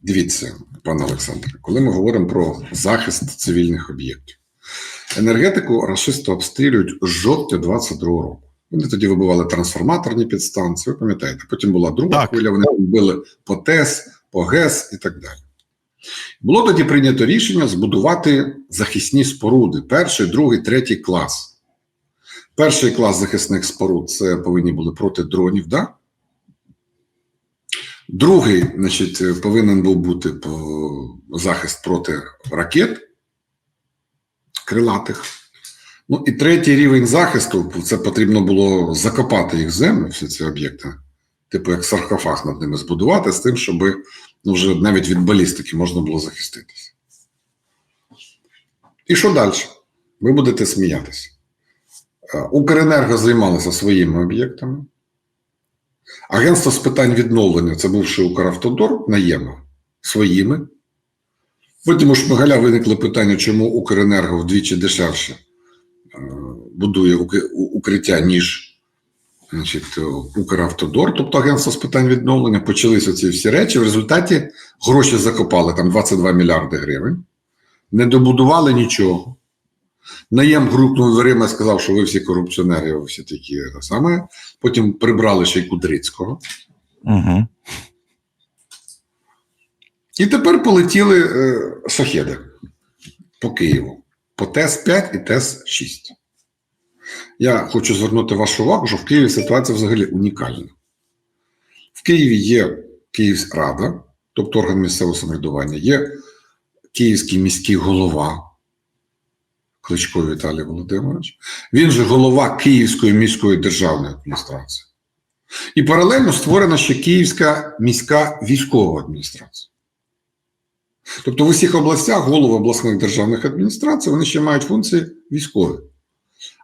Дивіться, пане Олександре, коли ми говоримо про захист цивільних об'єктів, енергетику рашисти обстрілюють з жовтня 22-го року. Вони тоді вибивали трансформаторні підстанції, ви пам'ятаєте? Потім була друга Так. хвиля, вони били по ТЕС, по ГЕС і так далі. Було тоді прийнято рішення збудувати захисні споруди: перший, другий, третій клас. Перший клас захисних споруд це повинні були проти дронів, да? Другий, значить, е, повинен був бути е, захист проти ракет крилатих. Ну і третій рівень захисту це потрібно було закопати їх в землю, всі ці об'єкти, типу як саркофаг над ними збудувати, з тим, щоб ну, вже навіть від балістики можна було захиститися. І що далі? Ви будете сміятися. Е, Укренерго займалося своїми об'єктами. Агентство з питань відновлення, це бувши Укравтодор, наєма своїми. Потім у Шмигаля виникли питання, чому Укренерго вдвічі дешевше е, будує укриття, ніж значить, е, Укравтодор, тобто агентство з питань відновлення. Почалися ці всі речі. В результаті гроші закопали там 22 мільярди гривень, не добудували нічого. Наєм грукнув дверима сказав, що ви всі корупціонери, ви всі такі саме. Потім прибрали ще й Кудрицького. Угу. І тепер полетіли е, шахеди по Києву по ТЕС-5 і ТЕС-6. Я хочу звернути вашу увагу, що в Києві ситуація взагалі унікальна. В Києві є Київрада, тобто орган місцевого самоврядування, є Київський міський голова Кличко Віталій Володимирович. Він же голова Київської міської державної адміністрації. І паралельно створена ще Київська міська військова адміністрація. Тобто в усіх областях голови обласних державних адміністрацій вони ще мають функції військові.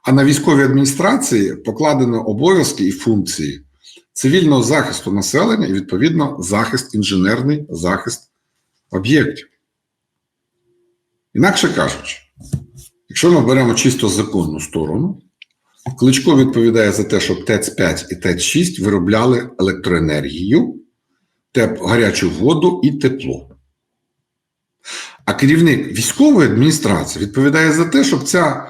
А на військовій адміністрації покладено обов'язки і функції цивільного захисту населення і, відповідно, захист, інженерний захист об'єктів. Інакше кажучи, якщо ми беремо чисто законну сторону, Кличко відповідає за те, щоб ТЕЦ-5 і ТЕЦ-6 виробляли електроенергію, теп, гарячу воду і тепло. А керівник військової адміністрації відповідає за те, щоб ця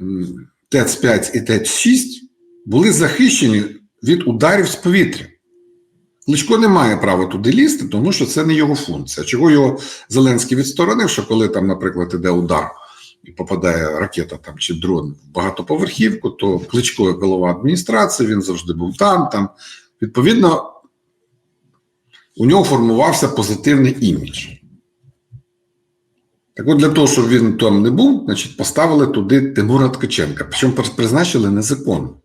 м, ТЕЦ-5 і ТЕЦ-6 були захищені від ударів з повітря. Кличко не має права туди лізти, тому що це не його функція. Чого його Зеленський відсторонив, що коли там, наприклад, іде удар і попадає ракета там чи дрон в багатоповерхівку, то Кличко, голова адміністрації, він завжди був там. там. Відповідно, у нього формувався позитивний імідж. Так от для того, щоб він там не був, значить, поставили туди Тимура Ткаченка. Причому призначили незаконно.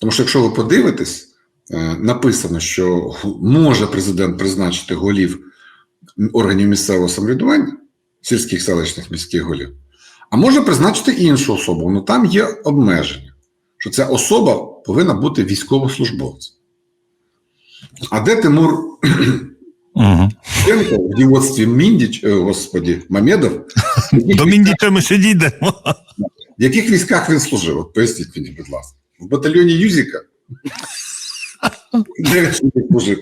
Тому що, якщо ви подивитесь, е, написано, що може президент призначити голів органів місцевого самоврядування, сільських селищних міських голів, а може призначити іншу особу. Ну там є обмеження, що ця особа повинна бути військовослужбовцем. А де Тимур Угу. В дівоцтві Міндіч, е, господі, Мамедов? До Міндіча ми ще дійдемо. В яких військах він служив? От поясніть мені, будь ласка. В батальйоні Юзіка? Де він служив?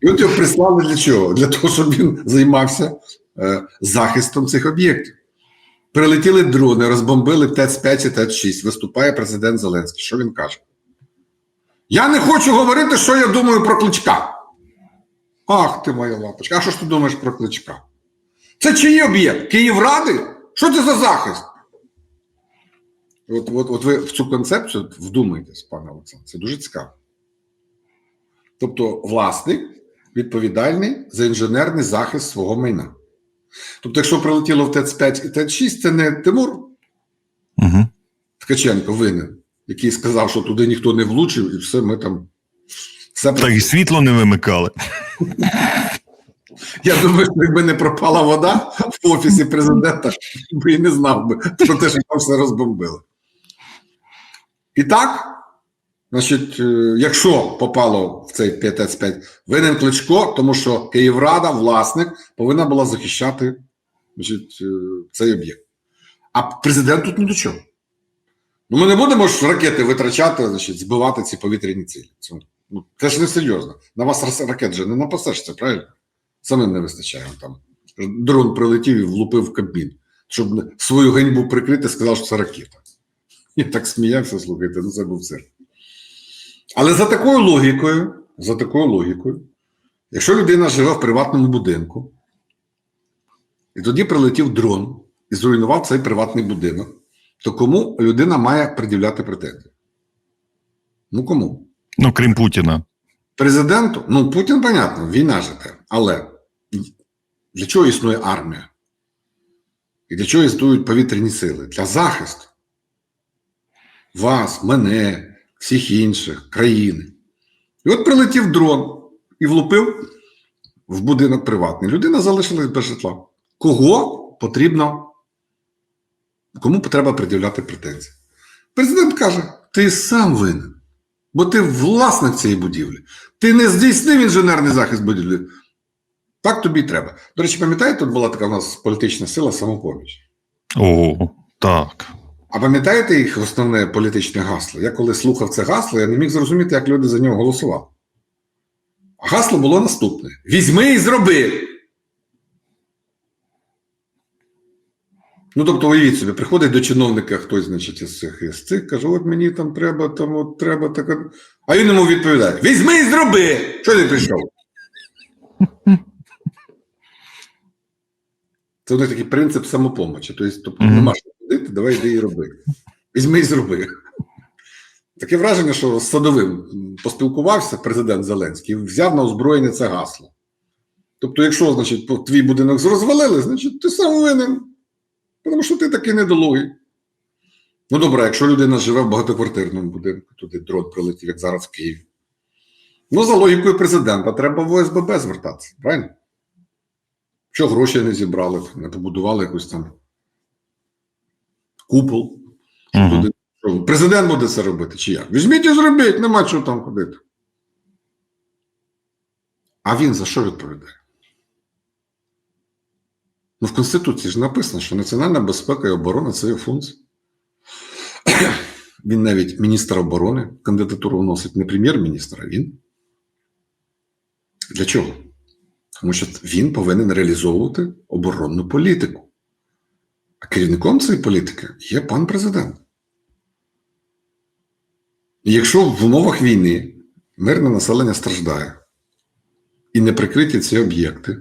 І от його прислали для чого? Для того, щоб він займався е, захистом цих об'єктів. Прилетіли дрони, розбомбили ТЕЦ-5 і ТЕЦ-6. Виступає президент Зеленський. Що він каже? Я не хочу говорити, що я думаю про кличка. Ах ти моя лапочка. А що ж ти думаєш про кличка? Це чиї об'єкт? Київради? Що це за захист? От, от, от ви в цю концепцію вдумайтесь, пане Олександр, це дуже цікаво. Тобто, власник відповідальний за інженерний захист свого майна. Тобто, якщо прилетіло в ТЕЦ-5 і ТЕЦ-6, це не Тимур Угу. Ткаченко винен, який сказав, що туди ніхто не влучив, і все, ми там. Все Так і світло не вимикали. Я думаю, що якби не пропала вода в офісі президента, би і не знав би про те, що там все розбомбили. І так, значить, е, якщо попало в цей 5 винен Кличко, тому що Київрада, власник, повинна була захищати значить, е, цей об'єкт. А президент тут ні до чого. Ну, ми не будемо ж ракети витрачати, значить, збивати ці повітряні цілі. Це Ну, це ж не серйозно. На вас ракет же не напасешся, правильно? Самим не вистачає. Там дрон прилетів і влупив в Кабмін, щоб свою ганьбу прикрити, сказав, що це ракета. Я так сміявся, слухайте, ну це був цирк. Але за такою логікою, за такою логікою, якщо людина живе в приватному будинку, і тоді прилетів дрон і зруйнував цей приватний будинок, то кому людина має пред'являти претензії? Ну кому? Ну, крім Путіна. Президенту? Ну, Путін, понятно, війна же те. Але для чого існує армія? І для чого існують повітряні сили? Для захисту вас, мене, всіх інших, країни. І от прилетів дрон і влупив в будинок приватний. Людина залишилась без житла. Кого потрібно, кому треба пред'являти претензії? Президент каже: ти сам винен, бо ти власник цієї будівлі. Ти не здійснив інженерний захист будівлі. Так тобі й треба. До речі, пам'ятаєте, тут була така у нас політична сила самопоміч. О, так. А пам'ятаєте їх основне політичне гасло? Я коли слухав це гасло, я не міг зрозуміти, як люди за нього голосували. Гасло було наступне: візьми і зроби. Ну, тобто, уявіть собі, приходить до чиновника хтось, значить, із цих із цих, каже: от мені там треба, там от треба така. А він йому відповідає: Візьми і зроби! Що ти прийшов? Це у них такий принцип самопомочі. Тобто, тобто Мгм. нема що ходити, давай йди і роби. Візьми і зроби. Таке враження, що з садовим поспілкувався президент Зеленський і взяв на озброєння це гасло. Тобто, якщо, значить, твій будинок розвалили, значить ти сам винен. Тому що ти такий недолугий. Ну добре, якщо людина живе в багатоквартирному будинку, туди дрон прилетів, як зараз в Києві. Ну, за логікою президента, треба в ОСББ звертатися, правильно? Що гроші не зібрали, не побудували якусь там купол. Угу. Туди. Президент буде це робити, чи як? Візьміть і зробіть, нема чого там ходити. А він за що відповідає? Ну, в Конституції ж написано, що національна безпека і оборона це його функція. Він навіть міністр оборони кандидатуру вносить не прем'єр-міністр, а він. Для чого? Тому що він повинен реалізовувати оборонну політику. А керівником цієї політики є пан президент. Якщо в умовах війни мирне населення страждає і не прикриті ці об'єкти,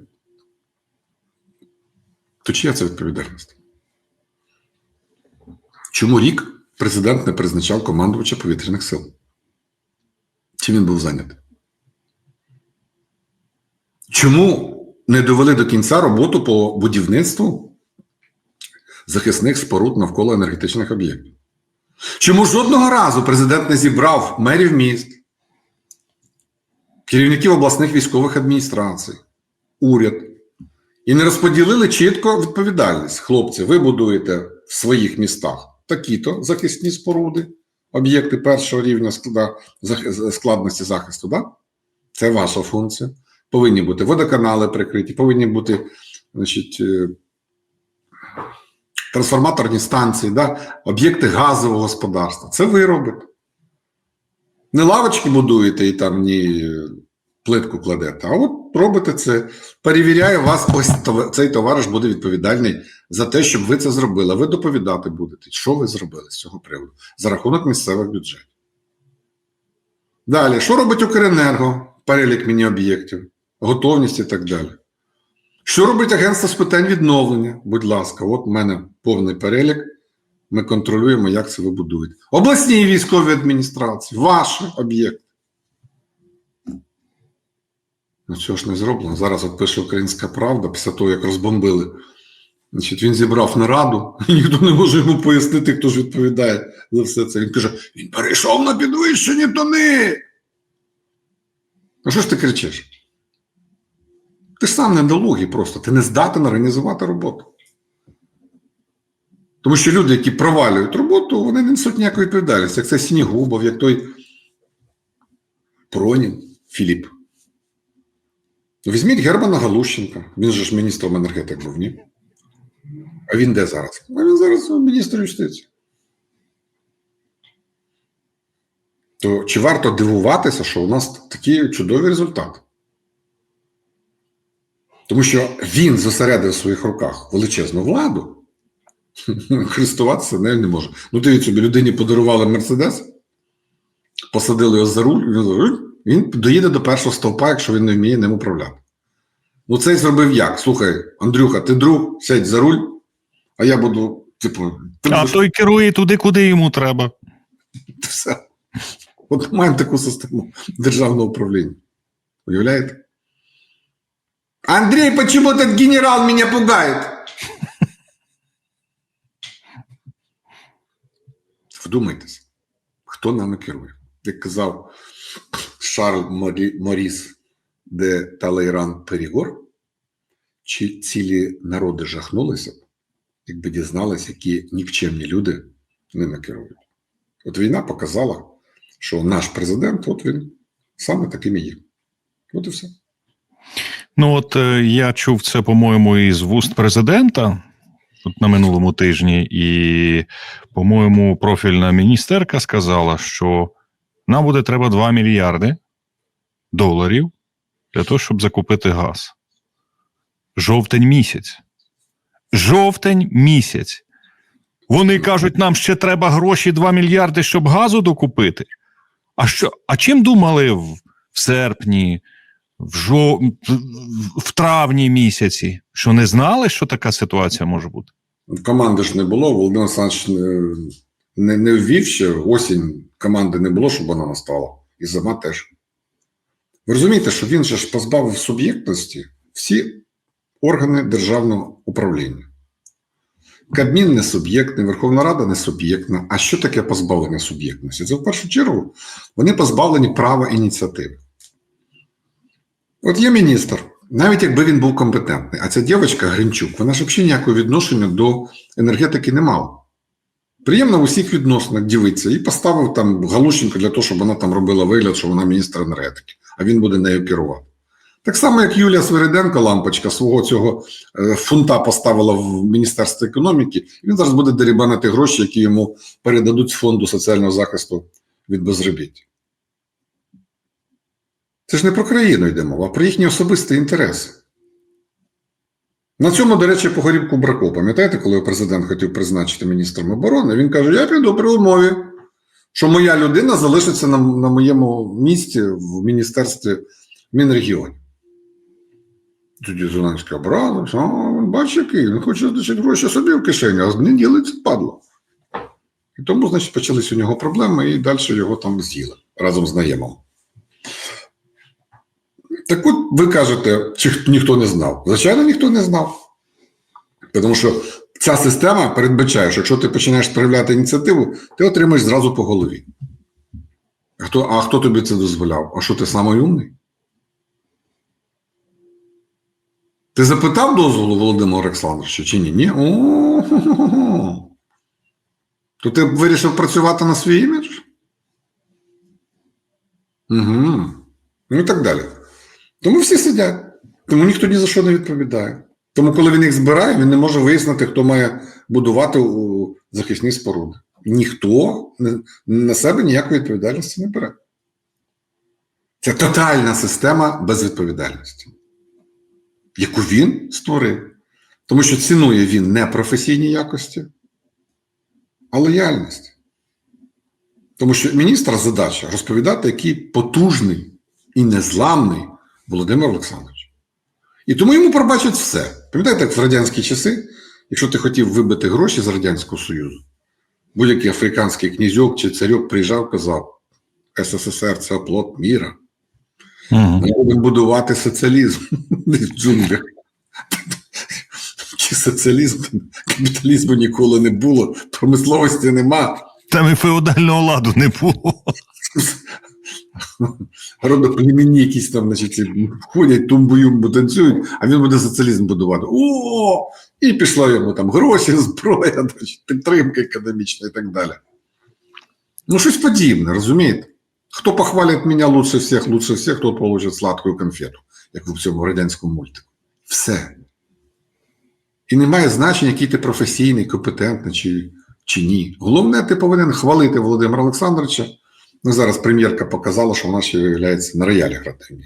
то чия це відповідальність? Чому рік президент не призначав командувача повітряних сил? Чи він був зайнятий? Чому не довели до кінця роботу по будівництву захисних споруд навколо енергетичних об'єктів? Чому жодного разу президент не зібрав мерів міст, керівників обласних військових адміністрацій, уряд і не розподілили чітко відповідальність? Хлопці, ви будуєте в своїх містах такі-то захисні споруди, об'єкти першого рівня складності захисту, да? це ваша функція. Повинні бути водоканали прикриті, повинні бути значить, е, трансформаторні станції, да? об'єкти газового господарства. Це ви робите. Не лавочки будуєте і там ні плитку кладете, а от робите це. Перевіряє вас, ось цей товариш буде відповідальний за те, щоб ви це зробили. Ви доповідати будете, що ви зробили з цього приводу за рахунок місцевих бюджетів. Далі, що робить Укренерго? Перелік міні-об'єктів, готовність і так далі. Що робить агентство з питань відновлення? Будь ласка, от в мене повний перелік. Ми контролюємо, як це ви будуєте. Обласні військові адміністрації, ваші об'єкти. Ну, цього ж не зроблено. Зараз от пише Українська Правда, після того, як розбомбили. Значить, він зібрав нараду, і ніхто не може йому пояснити, хто ж відповідає за все це. Він каже: він перейшов на підвищені тони. А що ж ти кричиш? Ти ж сам недолугий просто, ти не здатен організувати роботу. Тому що люди, які провалюють роботу, вони не несуть ніякої відповідальності, як це Сінігубов, як той Пронін Філіп. Ну, Візьміть Германа Галущенка, він же ж міністром енергетики був, ні? А він де зараз? А він зараз міністр юстиції. то чи варто дивуватися, що у нас такі чудові результати? Тому що він зосередив в своїх руках величезну владу, користуватися нею не може. Ну, дивіться, собі людині подарували Мерседес, посадили його за руль, він, він доїде до першого стовпа, якщо він не вміє ним управляти. Ну, цей зробив як? Слухай, Андрюха, ти друг, сядь за руль, а я буду, типу, ти А будеш той керує туди, куди йому треба. все. От маємо таку систему державного управління. Уявляєте? Андрей, почему этот генерал меня пугает? Вдумайтесь, хто нами керує? Як казав Шарль Морі- Моріс де Талейран Перігор, чи цілі народи жахнулися б, якби дізналися, які нікчемні люди ними керують. От війна показала, що наш президент, от він саме таким і є. От і все. Ну, от е, я чув це, по-моєму, із вуст президента на минулому тижні, і, по-моєму, профільна міністерка сказала, що нам буде треба 2 мільярди доларів для того, щоб закупити газ. Жовтень місяць. Жовтень місяць. Вони кажуть, нам ще треба гроші 2 мільярди, щоб газу докупити. А що? А чим думали в, в серпні, в, жов... в травні місяці? Що не знали, що така ситуація може бути? Команди ж не було, Володимир Олександрович не, не, не ввів ще осінь команди не було, щоб вона настала. І зима теж. Ви розумієте, що він же ж позбавив суб'єктності всі органи державного управління. Кабмін не суб'єктний, Верховна Рада не суб'єктна. А що таке позбавлення суб'єктності? Це в першу чергу вони позбавлені права ініціативи. От є міністр, навіть якби він був компетентний, а ця дівчинка Гринчук, вона ж взагалі ніякого відношення до енергетики не мала. Приємно в усіх відносинах дивитися і поставив там Галущенко для того, щоб вона там робила вигляд, що вона міністр енергетики, а він буде нею керувати. Так само, як Юлія Свириденко, лампочка, свого цього е, фунта поставила в Міністерство економіки, і він зараз буде дерібанити гроші, які йому передадуть з фонду соціального захисту від безробіття. Це ж не про країну йде мова, а про їхні особисті інтереси. На цьому, до речі, погорів Кубраков. Пам'ятаєте, коли президент хотів призначити міністром оборони, він каже: Я піду при умові, що моя людина залишиться на, на моєму місці в міністерстві Мінрегіонів. Тоді Зеленський образився, а він бачиш, який, він хоче значить, гроші собі в кишені, а не ділиться падло. І тому, значить, почалися у нього проблеми, і далі його там з'їли разом з наємом. Так от ви кажете, чи ніхто не знав? Звичайно, ніхто не знав. Тому що ця система передбачає, що якщо ти починаєш проявляти ініціативу, ти отримаєш зразу по голові. А хто, а хто тобі це дозволяв? А що ти самий умний? Ти запитав дозволу Володимира Олександровича чи ні? Ні? О-хо-хо-хо. То ти вирішив працювати на свій імідж? Угу. Ну і так далі. Тому всі сидять. Тому ніхто ні за що не відповідає. Тому, коли він їх збирає, він не може вияснити, хто має будувати захисні споруди. Ніхто на себе ніякої відповідальності не бере. Це тотальна система безвідповідальності, яку він створив. Тому що цінує він не професійні якості, а лояльність. Тому що міністра задача розповідати, який потужний і незламний Володимир Олександрович. І тому йому пробачать все. Пам'ятаєте, як в радянські часи, якщо ти хотів вибити гроші з Радянського Союзу, будь-який африканський князьок чи царьок приїжджав, казав: СССР це оплот міра. Угу. Ми будемо будувати соціалізм в джунглях. Чи соціалізм, капіталізму ніколи не було, промисловості нема. Там і феодального ладу не було. Родоплемінні якісь там, значить, ці ходять, тумбу-юмбу танцюють, а він буде соціалізм будувати. О! І пішло йому там гроші, зброя, значить, підтримка економічна і так далі. Ну, щось подібне, розумієте? Хто похвалить мене лучше всіх, лучше всіх, тот получить сладкую конфету, як в цьому радянському мультику. Все. І немає значення, який ти професійний, компетентний чи, чи ні. Головне, ти повинен хвалити Володимира Олександровича Ну, зараз прем'єрка показала, що вона ще виявляється на роялі грати.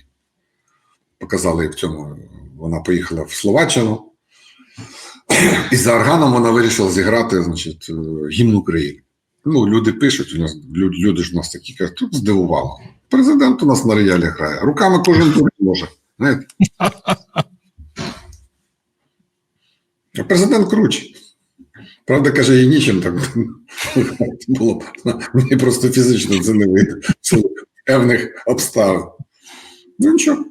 Показали в цьому. Вона поїхала в Словаччину. І за органом вона вирішила зіграти значить, е, гімн України. Ну, люди пишуть, у нас люди, люди ж у нас такі кажуть, тут здивувало. Президент у нас на роялі грає. Руками кожен тут може. Знаєте? А президент круче. Правда, каже, їй нічим так було. Мені просто фізично це не вийде. певних обставин. Ну нічого.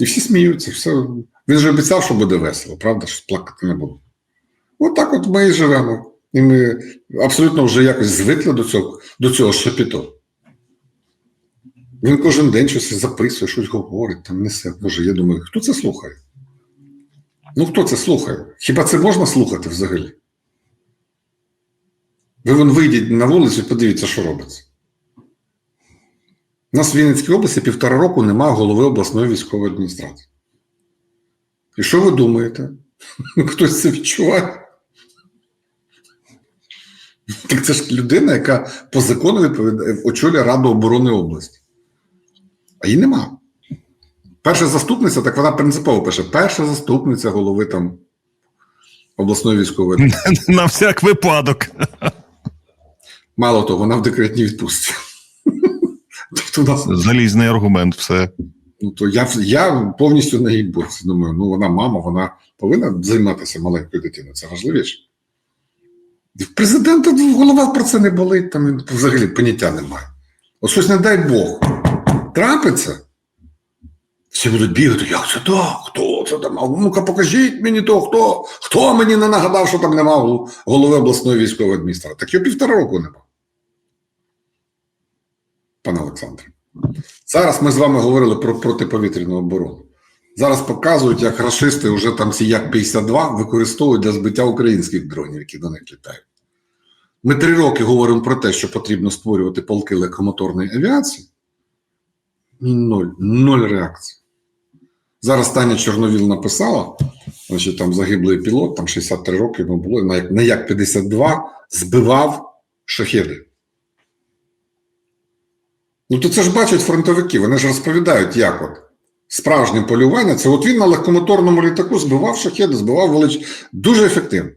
І всі сміються. Все. Він же обіцяв, що буде весело, правда, що плакати не було. От так от ми і живемо. І ми абсолютно вже якось звикли до цього, до цього шепіту. Він кожен день щось записує, щось говорить, там несе. Боже, я думаю, хто це слухає? Ну, хто це слухає? Хіба це можна слухати взагалі? Ви вон вийдіть на вулицю подивіться, що робиться. У нас в Вінницькій області півтора року немає голови обласної військової адміністрації. І що ви думаєте? Хтось це відчуває? Так це ж людина, яка по закону відповідає, очолює Раду оборони області. А її нема. Перша заступниця, так вона принципово пише: перша заступниця голови там обласної військової. На всяк випадок. Мало того, вона в декретній відпустці. Тобто у нас, Залізний аргумент, все. ну, то я, я повністю на її боці. Думаю, ну вона мама, вона повинна займатися маленькою дитиною. Це важливіше. В Президента голова про це не болить, там взагалі поняття немає. От щось, не дай Бог, трапиться. Всі будуть бігати, як це так? Хто це там? А Ну-ка покажіть мені то, хто, хто мені не нагадав, що там немає голови обласної військової адміністрації. Так його півтора року нема. Пане Олександре. Зараз ми з вами говорили про протиповітряну оборону. Зараз показують, як рашисти вже там ці Як-52 використовують для збиття українських дронів, які до них літають. Ми три роки говоримо про те, що потрібно створювати полки легкомоторної авіації. Ноль, ноль реакції. Зараз Таня Чорновіл написала, значить, там загиблий пілот, там 63 роки йому було, на як- на Як-52 збивав шахеди. Ну, то це ж бачать фронтовики, вони ж розповідають, як от. Справжнє полювання це от він на легкомоторному літаку збивав шахеди, збивав велич. Дуже ефективно.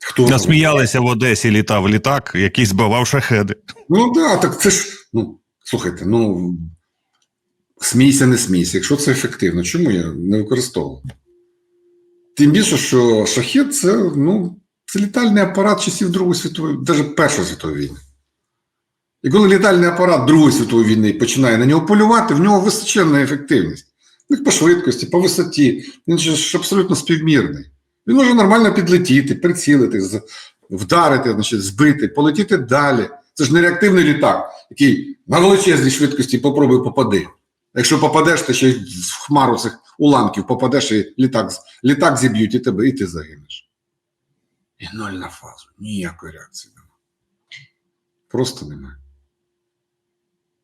Хто Насміялися в Одесі, літав літак, який збивав шахеди. Ну да, так це ж. Ну, слухайте, ну смійся, не смійся. Якщо це ефективно, чому я не використовував? Тим більше, що шахет це, ну, це літальний апарат часів Другої світової, навіть Першої світової війни. І коли літальний апарат Другої світової війни починає на нього полювати, в нього височенна ефективність. Ну, по швидкості, по висоті. Він ж абсолютно співмірний. Він може нормально підлетіти, прицілити, вдарити, значить, збити, полетіти далі. Це ж не реактивний літак, який на величезній швидкості попробуй попади. Якщо попадеш, ти ще в хмару цих уламків попадеш, і літак, літак зіб'ють і тебе, і ти загинеш. І ноль на фазу. Ніякої реакції немає. Просто немає.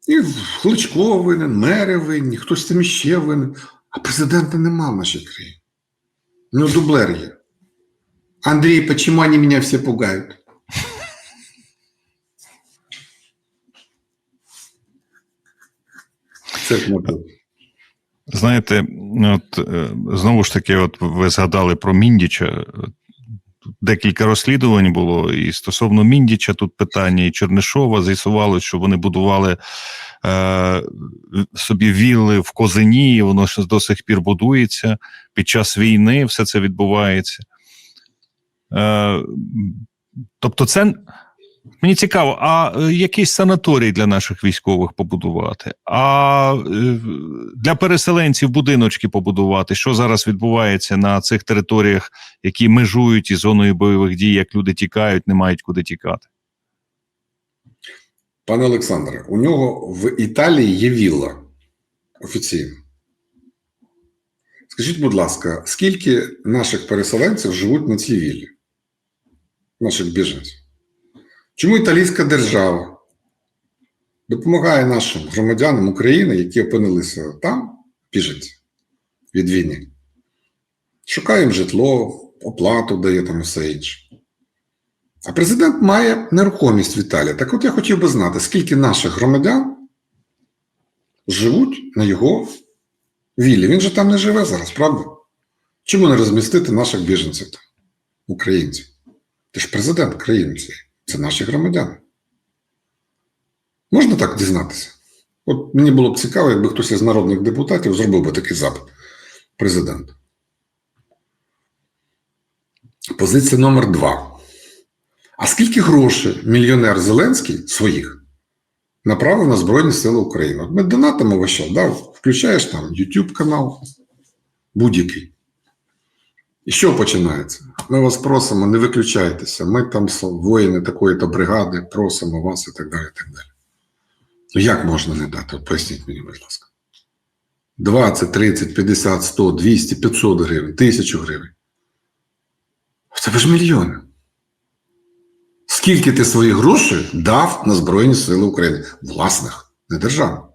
І Кличко винен, мери винні, хтось там іще винен. А президента нема в нашій країні. Ну, дублер є. Андрій, почему они меня все пугают? Це ж. Знаєте, от е, знову ж таки, от ви згадали про Міндіча. Декілька розслідувань було і стосовно Міндіча тут питання, і Чернишова з'ясувало, що вони будували е, собі вілли в Козині, і воно ще до сих пір будується. Під час війни все це відбувається. Е, тобто, це Мені цікаво, а е, якийсь санаторій для наших військових побудувати, а е, для переселенців будиночки побудувати. Що зараз відбувається на цих територіях, які межують із зоною бойових дій, як люди тікають, не мають куди тікати? Пане Олександре, у нього в Італії є вілла офіційно. Скажіть, будь ласка, скільки наших переселенців живуть на цій віллі? Наших біженців? Чому італійська держава допомагає нашим громадянам України, які опинилися там, біженці від війни? Шукає житло, оплату дає там і все інше. А президент має нерухомість Віталія. Так от я хотів би знати, скільки наших громадян живуть на його віллі. Він же там не живе зараз, правда? Чому не розмістити наших біженців там, українців? Ти ж президент країни цієї. Це наші громадяни. Можна так дізнатися? От мені було б цікаво, якби хтось із народних депутатів зробив би такий запит президенту. Позиція номер два. А скільки грошей мільйонер Зеленський своїх направив на Збройні Сили України? От ми донатимо весь час, да? включаєш там YouTube канал, будь-який. І що починається? Ми вас просимо, не виключайтеся. Ми там воїни такої-то бригади, просимо вас і так далі. Так далі. Ну як можна не дати? От поясніть мені, будь ласка. 20, 30, 50, 100, 200, 500 гривень, 1000 гривень. Тебе ж мільйони. Скільки ти своїх грошей дав на Збройні Сили України? Власних, не державних.